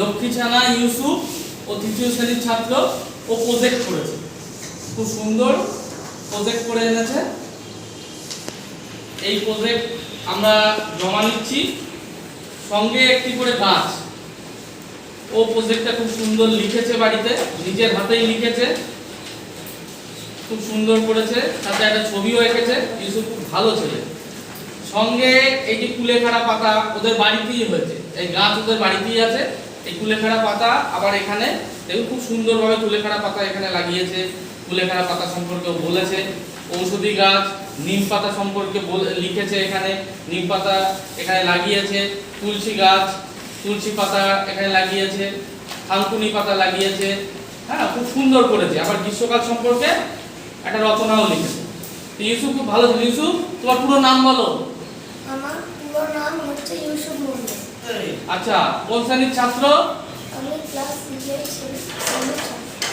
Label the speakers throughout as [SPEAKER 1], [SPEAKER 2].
[SPEAKER 1] লক্ষ্মী ছানা, ইউসুফ ও তৃতীয় শ্রেণির ছাত্র ও প্রজেক্ট করেছে। খুব সুন্দর প্রজেক্ট করে এনেছে। এই প্রজেক্ট আমরা জমা নিচ্ছি। সঙ্গে একটি করে গাছ। ও প্রজেক্টটা খুব সুন্দর লিখেছে বাড়িতে, নিজের হাতেই লিখেছে। খুব সুন্দর করেছে সাথে একটা ছবিও এঁকেছে, ইউসুফ খুব ভালো ছেলে। সঙ্গে এই যে কুলেখাড়া পাতা ওদের বাড়িতেই হয়েছে। এই গাছ ওদের বাড়িতেই আছে। এই কুলেখাড়া পাতা আবার এখানে, দেখুন খুব সুন্দরভাবে কুলেখাড়া পাতা এখানে লাগিয়েছে। কুলেখাড়া পাতা সম্পর্কে বলেছে। ঔষধি গাছ, নিম পাতা সম্পর্কে লিখেছে এখানে, নিম পাতা এখানে লাগিয়েছে। তুলসী গাছ, তুলসী পাতা এখানে লাগিয়েছে। থানকুনি পাতা লাগিয়েছে। হ্যাঁ খুব সুন্দর করেছে। আবার গ্রীষ্মকাল সম্পর্কে একটা রচনাও লিখেছে। ইউসুফ খুব ভালো ইউসুফ, তোমার পুরো নাম বলো।
[SPEAKER 2] আমার পুরো নাম হচ্ছে ইউসুফ
[SPEAKER 1] আচ্ছা কোন শ্রেণির ছাত্র?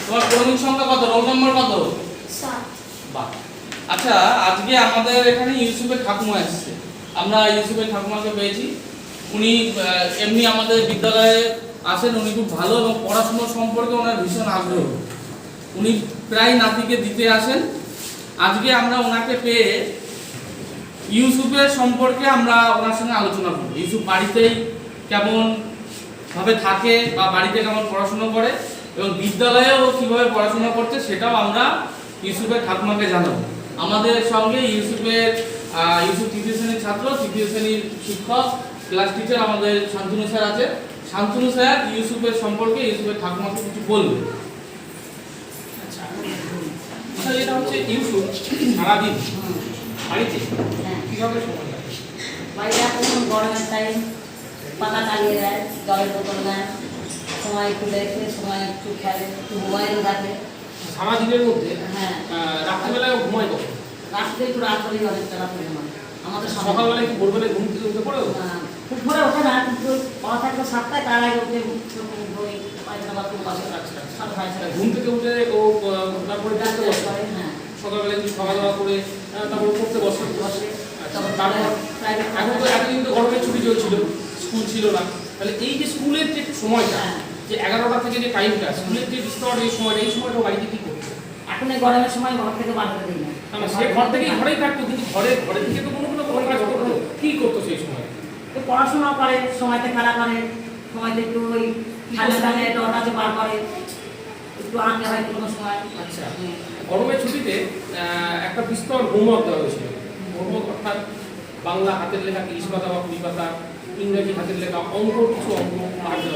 [SPEAKER 1] তোমার ক্রমিক সংখ্যা কত? রোল নম্বর কত? বাহ। আচ্ছা আজকে আমাদের এখানে ইউসুফের ঠাকুমা এসেছে। আমরা ইউসুফের ঠাকুমাকে পেয়েছি। উনি এমনি আমাদের বিদ্যালয়ে আসেন উনি খুব ভালো এবং পড়াশুনো সম্পর্কে ওনার ভীষণ আগ্রহ। উনি প্রায় নাতিকে দিতে আসেন। আজকে আমরা ওনাকে পেয়ে ইউসুফের সম্পর্কে আমরা ওনার সঙ্গে আলোচনা করব। ইউসুফ বাড়িতেই কেমন ভাবে থাকে বা বাড়িতে কেমন পড়াশোনা করে এবং বিদ্যালয়েও কীভাবে পড়াশোনা করছে সেটাও আমরা ইউসুফের ঠাকুমাকে জানাব। আমাদের সঙ্গে ইউসুফের ইউসুফ তৃতীয় শ্রেণির ছাত্র তৃতীয় শ্রেণির শিক্ষক ক্লাস টিচার আমাদের শান্তনু স্যার আছে। শান্তনু স্যার ইউসুফের সম্পর্কে ইউসুফের ঠাকুমাকে কিছু বলবে।
[SPEAKER 3] আচ্ছা। আচ্ছা, এটা হচ্ছে ইউসুফ সারাদিন। বাড়িতে
[SPEAKER 4] হ্যাঁ।
[SPEAKER 3] কীভাবে সময়?
[SPEAKER 4] বাড়িতে এখন গরমের টাইম পাখা চালিয়ে দেয় জলের বোতল দেয় সময় একটু দেখে সময় একটু খেলে একটু মোবাইল দেখে।
[SPEAKER 3] সারাদিনের মধ্যে
[SPEAKER 4] হ্যাঁ।
[SPEAKER 3] রাত্রিবেলায় ঘুমায় কখন?
[SPEAKER 4] রাত্রে একটু রাত করেই অনেকটা রাত করে ঘুমায়। আমাদের
[SPEAKER 3] সকালবেলায় কি ভোরবেলায় ঘুম থেকে উঠে পড়েও
[SPEAKER 4] খুব ভোরে ওঠে না কিন্তু পড়া থাকলে সাতটায় তার আগে উঠে পায়খানা বাথরুম বাসে
[SPEAKER 3] আচ্ছা আচ্ছা। ঘুম থেকে উঠে ও তারপরে
[SPEAKER 4] হ্যাঁ।
[SPEAKER 3] সকালবেলা একটু খাওয়া দাওয়া করে তারপরে পড়তে বসে?
[SPEAKER 4] বসে।
[SPEAKER 3] আচ্ছা,
[SPEAKER 4] তারপর
[SPEAKER 3] তারপর এখন তো এতদিন তো গরমের ছুটি চলছিল। স্কুল ছিল না। তাহলে এই যে স্কুলের যে সময়টা
[SPEAKER 4] হ্যাঁ।
[SPEAKER 3] যে এগারোটা থেকে যে টাইমটা স্কুলের যে বিস্তর এই সময়টা এই সময়টা বাড়িতে কি করছে?
[SPEAKER 4] এখন এই গরমের সময় ঘর থেকে বার করে দিই না।
[SPEAKER 3] সে ঘর থেকেই ঘরেই থাকতো কিন্তু ঘরে ঘরে থেকে তো কোনো কোনো কোনো কাজ করতো। কি করতো সেই সময়?
[SPEAKER 4] তো পড়াশোনা করে সময়তে খেলা করে সময়তে একটু ওই খালে খালে ডটাতে বার করে একটু আঁকে হয় কোনো সময়।
[SPEAKER 3] আচ্ছা গরমের ছুটিতে একটা বিস্তর হোমওয়ার্ক দেওয়া হয়েছিল। হোমওয়ার্ক অর্থাৎ বাংলা হাতের লেখা তিরিশ পাতা বা কুড়ি পাতা ইংরেজি হাতের লেখা অঙ্ক কিছু অঙ্ক দেওয়া হয়েছিল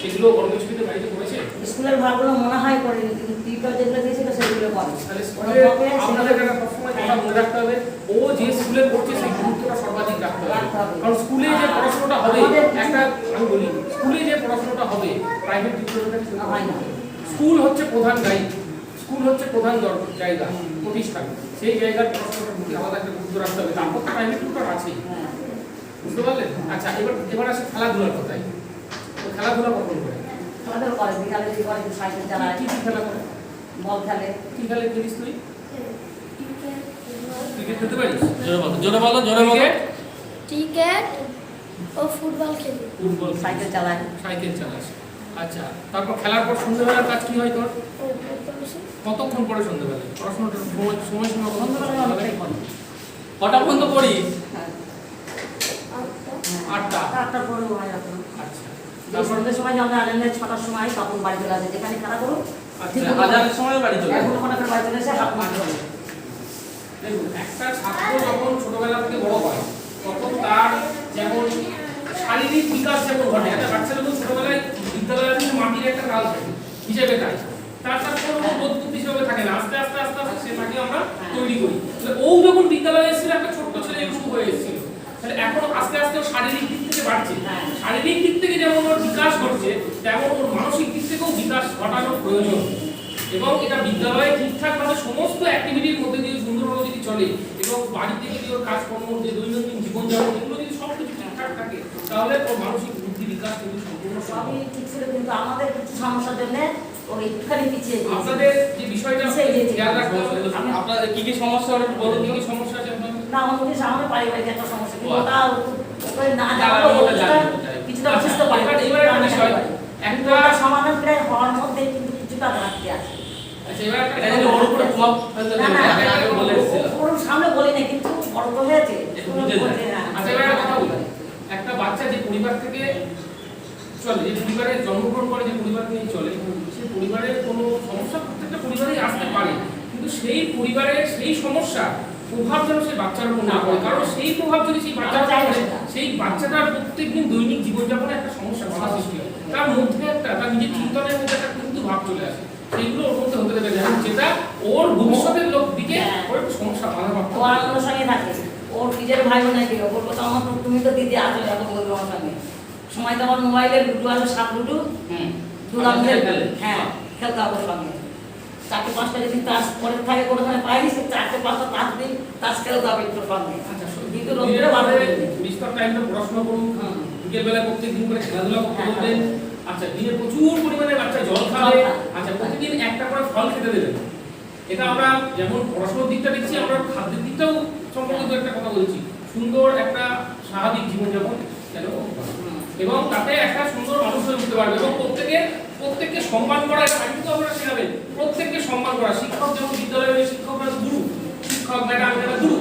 [SPEAKER 3] সেগুলো গরমের ছুটিতে বাড়িতে করেছে?
[SPEAKER 4] স্কুলের ভাগগুলো মনে হয় করে কিন্তু টিউটার যেগুলো দিয়েছিল সেগুলো বকে,
[SPEAKER 3] আপনাদের একটা সবসময় কথা মনে রাখতে হবে ও যে স্কুলে পড়ছে সেই গুরুত্বটা সর্বাধিক রাখতে হবে। কারণ স্কুলে যে পড়াশোনাটা হবে একটা আমি বলি স্কুলে যে পড়াশোনাটা হবে প্রাইভেট টিউটরের
[SPEAKER 4] হয় না।
[SPEAKER 3] স্কুল হচ্ছে প্রধান গাইড স্কুল হচ্ছে প্রধান জায়গা প্রতিষ্ঠান। সেই জায়গার পড়াশোনাটার প্রতি আলাদা একটা গুরুত্ব রাখতে হবে। তারপর তো প্রাইভেট টিউটর আছেই।
[SPEAKER 4] হ্যাঁ।
[SPEAKER 3] বুঝতে পারলেন? আচ্ছা এবার এবার আসে খেলাধুলার কথায়। তো খেলাধুলা কখন করে?
[SPEAKER 4] আমাদের করে বিকালে করে সাইকেল চালায়।
[SPEAKER 3] কি খেলা করে?
[SPEAKER 4] বল খেলে।
[SPEAKER 3] কি খেলে? খেলিস তুই? ক্রিকেট খেলতে পারিস?
[SPEAKER 1] জোরে বলো জোরে বলো জোরে বলো।
[SPEAKER 3] ক্রিকেট?
[SPEAKER 2] ক্রিকেট ও ফুটবল খেলি।
[SPEAKER 3] ফুটবল
[SPEAKER 4] সাইকেল চালায়।
[SPEAKER 3] সাইকেল চালাস। আচ্ছা তারপর খেলার পর সন্ধ্যেবেলার কাজ কি হয় তোর? কতক্ষণ পরে সন্ধ্যেবেলায়? পড়াশোনাটা সময় সময়
[SPEAKER 1] কটা পর্যন্ত পড়িস?
[SPEAKER 2] আটটা।
[SPEAKER 3] আটটা
[SPEAKER 4] আটটার হয় এখন।
[SPEAKER 3] আচ্ছা।
[SPEAKER 4] সন্ধ্যের সময় যখন আজানের ছটার সময় তখন বাড়ি চলে আসে যেখানে খেলা করুক
[SPEAKER 3] আচ্ছা
[SPEAKER 1] সময় বাড়ি চলে
[SPEAKER 4] এখন ওখানে বাড়ি চলে এসে হাত মাঠ করে
[SPEAKER 3] দেখুন একটা ছাত্র যখন ছোটবেলা থেকে বড় হয় তখন তার যেমন শারীরিক বিকাশ যেমন ঘটে একটা বাচ্চা যখন ছোটবেলায় মাটির একটা কাল থাকে হিসেবে তাই তার তার কোনো বদ্ধ হিসেবে থাকে না আস্তে আস্তে আস্তে আস্তে সে আমরা তৈরি করি। ও যখন বিদ্যালয়ে এসেছিল একটা ছোট্ট ছেলে এরকম হয়ে এসেছিল। তাহলে এখন আস্তে আস্তে শারীরিক দিক থেকে বাড়ছে। শারীরিক দিক থেকে যেমন ওর বিকাশ ঘটছে তেমন ওর মানসিক দিক থেকেও বিকাশ ঘটানোর প্রয়োজন। এবং এটা বিদ্যালয়ে ঠিকঠাকভাবে সমস্ত অ্যাক্টিভিটির মধ্যে দিয়ে সুন্দরভাবে যদি চলে এবং বাড়িতে যদি ওর কাজকর্ম যে দৈনন্দিন জীবনযাপন এগুলো যদি সব কিছু ঠিকঠাক থাকে তাহলে ওর মানসিক বুদ্ধি বিকাশ কিন্তু সম্পূর্ণ
[SPEAKER 4] সবই ঠিক ছিল কিন্তু আমাদের কিছু সমস্যার জন্য।
[SPEAKER 3] আপনাদের যে বিষয়টা। খেয়াল রাখতে হবে।
[SPEAKER 1] আপনাদের কি কি সমস্যা একটু
[SPEAKER 3] বলুন কি কি সমস্যা আছে আপনাদের?
[SPEAKER 4] না আমাদের আমাদের পারিবারিক একটা সমস্যা
[SPEAKER 3] একটা বাচ্চা যে পরিবার থেকে চলে যে পরিবারে জন্মগ্রহণ করে যে পরিবার নিয়ে চলে সেই পরিবারের কোনো সমস্যা প্রত্যেকটা পরিবারেই আসতে পারে কিন্তু সেই পরিবারের, সেই সমস্যা প্রভাব যেন সেই বাচ্চার উপর না পড়ে। কারণ সেই প্রভাব যদি সেই উপর পড়ে সেই বাচ্চাটার প্রত্যেকদিন দৈনিক জীবনযাপনে একটা সমস্যা বাধা সৃষ্টি হয়। তার মধ্যে একটা তার নিজের চিন্তনের মধ্যে একটা কিন্তু ভাব চলে আসে। সেইগুলো ওর মধ্যে হতে দেবে না যেটা ওর ভবিষ্যতের লোক দিকে ওর একটা সমস্যা বাধা
[SPEAKER 4] ও
[SPEAKER 3] প্রাপ্ত
[SPEAKER 4] আর ওর সঙ্গে থাকে। ওর নিজের ভাই বোন নাকি ও বলব তো আমার তুমি তো দিদি আছো এত বলব আমার সঙ্গে। সময় তো আমার মোবাইলে লুডু আছে সাত লুডু। হ্যাঁ খেলতে হবে সঙ্গে। চারটে পাঁচটা যদি তাস পরে থাকে কোনোখানে পাইনি সে চারটে পাঁচটা তাস দিই তাস হবে একটু সঙ্গে
[SPEAKER 3] আচ্ছা
[SPEAKER 4] কিন্তু রোদ্রে
[SPEAKER 3] মাঝে বিস্তর টাইমটা পড়াশোনা করুন
[SPEAKER 4] হুম।
[SPEAKER 3] বিকেল বেলা প্রত্যেক দিন করে খেলাধুলা করতে
[SPEAKER 4] হ্যাঁ,
[SPEAKER 3] আচ্ছা দিনে প্রচুর পরিমাণে বাচ্চা জল খাবে আচ্ছা প্রতিদিন একটা করে ফল খেতে দেবেন। এটা আমরা যেমন পড়াশোনার দিকটা দেখছি আমরা খাদ্যের দিকটাও সম্পর্কিত একটা কথা বলছি। সুন্দর একটা স্বাভাবিক জীবনযাপন যেন। এবং তাতে একটা সুন্দর মানুষ হয়ে উঠতে পারবে। এবং প্রত্যেকে প্রত্যেককে সম্মান করা এটা আগে তো আপনারা শেখাবেন প্রত্যেককে সম্মান করা। শিক্ষক যেমন বিদ্যালয়ের শিক্ষকরা গুরু শিক্ষক ম্যাডাম যারা গুরু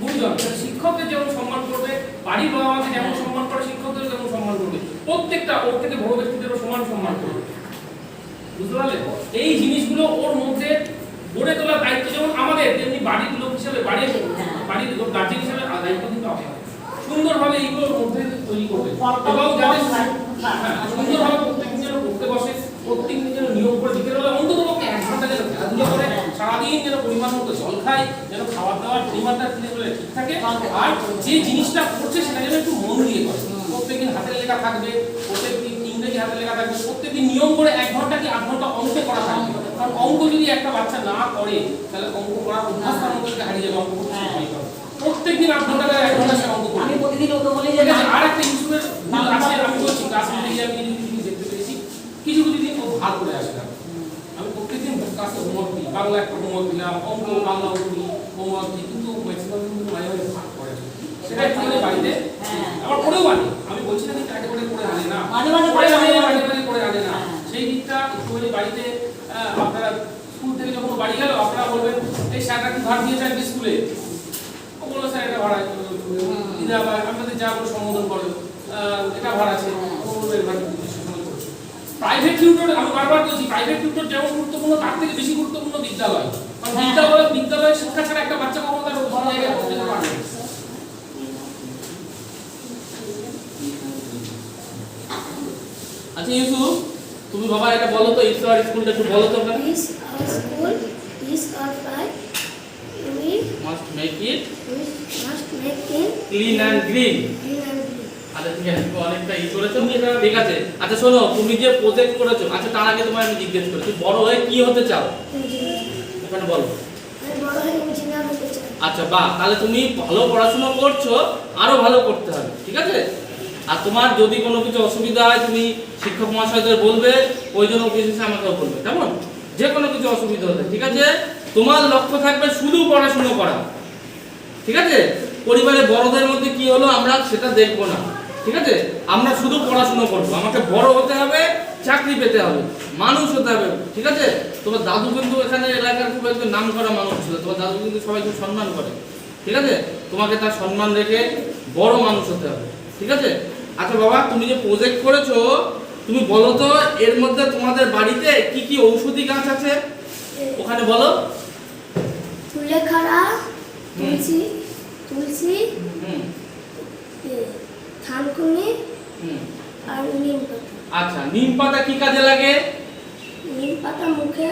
[SPEAKER 3] গুরুজন শিক্ষকদের যেমন সম্মান করবে বাড়ির বাবা মাকে যেমন সম্মান করে শিক্ষকদের যেমন সম্মান করবে। প্রত্যেকটা ওর থেকে বড় ব্যক্তিদেরও সমান সম্মান করবে। বুঝতে পারলে? এই জিনিসগুলো ওর মধ্যে গড়ে তোলার দায়িত্ব যেমন আমাদের তেমনি বাড়ির লোক হিসেবে বাড়ির বাড়ির লোক গার্জেন হিসেবে দায়িত্ব কিন্তু আপনাদের সুন্দরভাবে এইগুলোর মধ্যে তৈরি করবে। এবং যাতে হ্যাঁ, সুন্দরভাবে পড়তে বসে প্রত্যেকদিন যেন নিয়ম করে বিকেল বেলা অন্তত পক্ষে এক ঘণ্টা যেন খেলাধুলা করে সারাদিন যেন পরিমাণ মতো জল খায় যেন খাবার দাবার পরিমাণটা বেলা ঠিক থাকে আর যে জিনিসটা করছে সেটা যেন একটু মন দিয়ে করে। প্রত্যেকদিন হাতের লেখা থাকবে প্রত্যেকদিন ইংরেজি হাতের লেখা থাকবে প্রত্যেকদিন নিয়ম করে এক ঘণ্টা কি আধ ঘণ্টা অঙ্ক করা থাকবে। কারণ অঙ্ক যদি একটা বাচ্চা না করে তাহলে অঙ্ক করা অভ্যাস তার মধ্যে হারিয়ে যাবে অঙ্ক করতে প্রত্যেকদিন আধ ঘণ্টা এক ঘণ্টা সে অঙ্ক করবে।
[SPEAKER 4] আমি প্রতিদিন ওকে বলি যে
[SPEAKER 3] আর একটা ভুল আছে আমি বলছি ক্লাস মিলে গিয়ে আমি কিছু জিনিস দেখতে পেরেছি কিছু কিছু দিন ও ভাগ করে আসে না আমি প্রত্যেকদিন ক্লাসে হোমওয়ার্ক দিই। বাংলা একটা হোমওয়ার্ক দিলাম অঙ্ক বাংলা দিই হোমওয়ার্ক দিই কিন্তু ম্যাক্সিমাম কিন্তু মাঝে মাঝে ভাগ করে। সেটা একটু বাড়িতে।
[SPEAKER 4] হ্যাঁ।
[SPEAKER 3] আবার পড়েও আনে আমি বলছি না কিন্তু একেবারে করে আনে না।
[SPEAKER 4] মাঝে মাঝে করে
[SPEAKER 3] আনে করে না।
[SPEAKER 4] হ্যাঁ।
[SPEAKER 3] সেই দিকটা একটুখানি বাড়িতে আপনারা স্কুল থেকে যখন বাড়ি গেল আপনারা বলবেন এই স্যাররা কি ভাগ দিয়েছে আজকে স্কুলে ও বলল স্যার এটা ভাড়া দিদা আপনাদের যা করে সম্বোধন করে এটা ভাড়া আছে। ও বলবে প্রাইভেট টিউটর আমি বারবার বলছি প্রাইভেট টিউটর যেমন গুরুত্বপূর্ণ তার থেকে বেশি গুরুত্বপূর্ণ বিদ্যালয় কারণ। বিদ্যালয় বিদ্যালয় শিক্ষা ছাড়া একটা বাচ্চা কখনো তার অন্য জায়গায় পৌঁছতে পারবে।
[SPEAKER 1] আচ্ছা ইউসুফ তুমি বাবা এটা বলো তো ইসলার স্কুলটা একটু বলো তো
[SPEAKER 2] This our school is our pride. We
[SPEAKER 1] must make it
[SPEAKER 2] we must make it
[SPEAKER 1] clean and green
[SPEAKER 2] clean and green.
[SPEAKER 1] আচ্ছা তুমি অনেকটা ঠিক আছে আচ্ছা শোনো, তুমি যে করেছ আচ্ছা তার আগে তোমায় আমি জিজ্ঞেস বড় হয়ে কি হতে চাও. বলো। আচ্ছা বাহ, তাহলে তুমি ভালো পড়াশোনা করছ, আরও ভালো করতে হবে, ঠিক আছে? আর তোমার যদি কোনো কিছু অসুবিধা হয়, তুমি শিক্ষক মহাশয়দের বলবে, ওই জন্য আমাকেও বলবে, কেমন? যে কোনো কিছু অসুবিধা হলে, ঠিক আছে? তোমার লক্ষ্য থাকবে শুধু পড়াশুনো করা, ঠিক আছে? পরিবারের বড়দের মধ্যে কি হলো আমরা সেটা দেখব না। ঠিক আছে? আমরা শুধু পড়াশুনো করব। আমাকে বড় হতে হবে চাকরি পেতে হবে মানুষ হতে হবে ঠিক আছে? তোমার দাদু কিন্তু এখানে এলাকার খুব একজন নাম করা মানুষ ছিল তোমার দাদু কিন্তু সবাই খুব সম্মান করে ঠিক আছে? তোমাকে তার সম্মান রেখে বড় মানুষ হতে হবে ঠিক আছে? আচ্ছা বাবা তুমি যে প্রজেক্ট করেছ তুমি বলো তো এর মধ্যে তোমাদের বাড়িতে কি কি ঔষধি গাছ আছে? ওখানে বলো।
[SPEAKER 2] তুলেখাড়া তুলসী তুলসী
[SPEAKER 1] হুম।
[SPEAKER 2] থানকুনি আর নিম পাতা।
[SPEAKER 1] আচ্ছা নিম পাতা কি কাজে লাগে?
[SPEAKER 2] নিম পাতা মুখে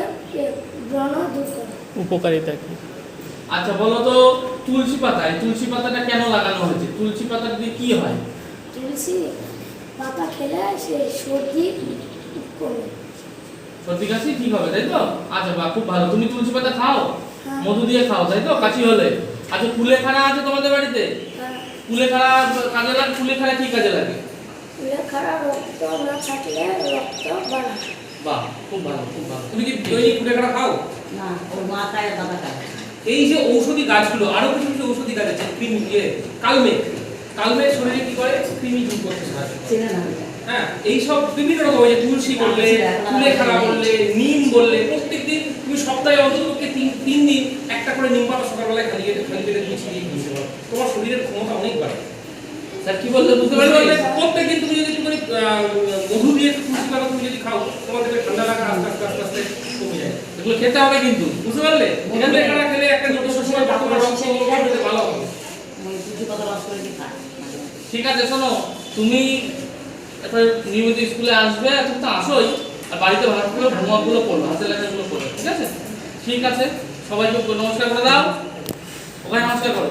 [SPEAKER 2] ব্রণ দূর করে।
[SPEAKER 5] উপকারিতা কি?
[SPEAKER 1] আচ্ছা বলো তো তুলসী পাতা এই তুলসী পাতাটা কেন লাগানো হয়েছে? তুলসী পাতা দিয়ে কি হয়?
[SPEAKER 2] তুলসী পাতা খেলে সে সর্দি কমে।
[SPEAKER 1] সর্দি কাশি ঠিক হবে তাই তো? আচ্ছা বাহ খুব ভালো। তুমি তুলসী পাতা খাও?
[SPEAKER 2] হ্যাঁ।
[SPEAKER 1] মধু দিয়ে খাও তাই তো? কাশি হলে। আচ্ছা কুলেখাড়া আছে তোমাদের বাড়িতে? কুলেখাড়া কাজে লাগে কুলেখাড়া কি কাজে লাগে?
[SPEAKER 2] খারাপ রক্ত না থাকলে রক্ত বাড়ে
[SPEAKER 1] বাহ খুব ভালো খুব ভালো।
[SPEAKER 3] তুমি কি দৈনিক কুটেখাটা খাও?
[SPEAKER 4] না ওর মা খায় আর বাবা খায়।
[SPEAKER 3] এই যে ঔষধি গাছগুলো আরও কিছু কিছু ঔষধি গাছ আছে কৃমি দিয়ে কালমেঘ। কালমেঘ শরীরে কি করে? ক্রিমি দূর করতে সাহায্য করে। হ্যাঁ এইসব বিভিন্ন রকম যে তুলসী বললে কুলেখাড়া বললে নিম বললে প্রত্যেকদিন তুমি সপ্তাহে অন্তত তিন তিন দিন একটা করে নিম পাতা সকালবেলায় খালি খালি পেটে তুমি খেতে পারো তোমার শরীরের ক্ষমতা অনেক বাড়ে।
[SPEAKER 1] স্যার কি বললে বুঝতে পারলে
[SPEAKER 3] প্রত্যেকদিন তুমি যদি আহ, মধু দিয়ে তুলসী পাতা তুমি যদি খাও তোমার দেখবে ঠান্ডা লাগা আস্তে আস্তে আস্তে আস্তে কমে যায়।
[SPEAKER 1] এগুলো খেতে হবে কিন্তু। বুঝতে পারলে?
[SPEAKER 3] এখান থেকে খেলে একটা নির্দিষ্ট সময় পর তোমার ভালো হবে।
[SPEAKER 1] ঠিক আছে শোনো তুমি একটা নিয়মিত স্কুলে আসবে, এখন তো আসোই, আর বাড়িতে করে হোমওয়ার্কগুলো করবে, হাতের লেখাগুলো করবে, ঠিক আছে? ঠিক আছে, সবাইকে নমস্কার করে দাও। ওখানে নমস্কার করো।